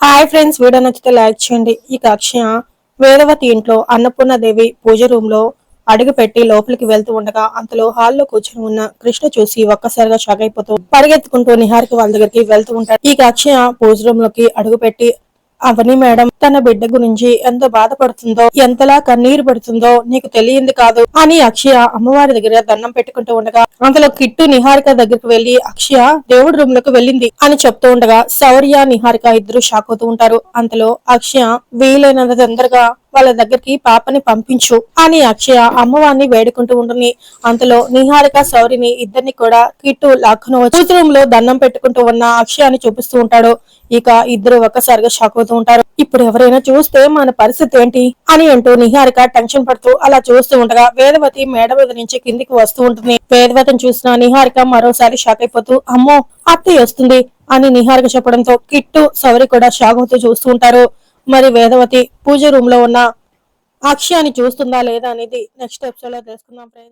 Hi friends video నచ్చితే like చేయండి. ఇక అక్షయ వేదవతి ఇంట్లో అన్నపూర్ణదేవి పూజ రూమ్లో అడుగు పెట్టి లోపలికి వెళ్తూ ఉండగా అంతలో హాల్లో కూర్చొని ఉన్న కృష్ణ చూసి ఒక్కసారిగా షాక్ అయిపోతూ పరిగెత్తుకుంటూ నిహారిక వాళ్ళ దగ్గరికి వెళ్తూ ఉంటాడు. ఇక అక్షయ పూజ రూమ్లోకి అడుగు పెట్టి అవని మేడం తన బిడ్డ గురించి ఎంత బాధపడుతుందో ఎంతలా కన్నీరు పడుతుందో నీకు తెలియంది కాదు. అని అక్షయ అమ్మవారి దగ్గర దండం పెట్టుకుంటూ ఉండగా అంతలో కిట్టు నిహారిక దగ్గరకు వెళ్ళి అక్షయ దేవుడి రూమ్లోకి వెళ్ళింది అని చెప్తూ ఉండగా శౌర్య నిహారిక ఇద్దరు షాక్ అవుతూ ఉంటారు. అంతలో అక్షయ వీలైనంత తొందరగా వాళ్ళ దగ్గరికి పాపని పంపించు అని అక్షయ అమ్మవారిని వేడుకుంటూ ఉంటుంది. అంతలో నిహారిక శౌరిని ఇద్దరిని కూడా కిట్టు లాక్కును వచ్చి రూమ్లో దండం పెట్టుకుంటూ ఉన్న అక్షయాన్ని చూపిస్తూ ఉంటాడు. ఇక ఇద్దరు ఒక్కసారిగా షాక్ అవుతూ ఉంటారు. ఇప్పుడు ఎవరైనా చూస్తే మన పరిస్థితి ఏంటి అని అంటూ నిహారిక టెన్షన్ పడుతూ అలా చూస్తూ ఉండగా వేదవతి మేడ మీద నుంచి కిందికి వస్తూ ఉంటుంది. వేదవతిని చూసిన నిహారిక మరోసారి షాక్ అయిపోతూ అమ్మో అత్తయ్య వస్తుంది అని నిహారిక చెప్పడంతో కిట్టు సౌరి కూడా షాక్ అవుతూ చూస్తూ ఉంటారు. మరి వేదవతి పూజ రూమ్లో ఉన్న అక్షయాన్ని చూస్తుందా లేదా అనేది నెక్స్ట్ ఎపిసోడ్లో తెలుసుకుందాం ఫ్రెండ్స్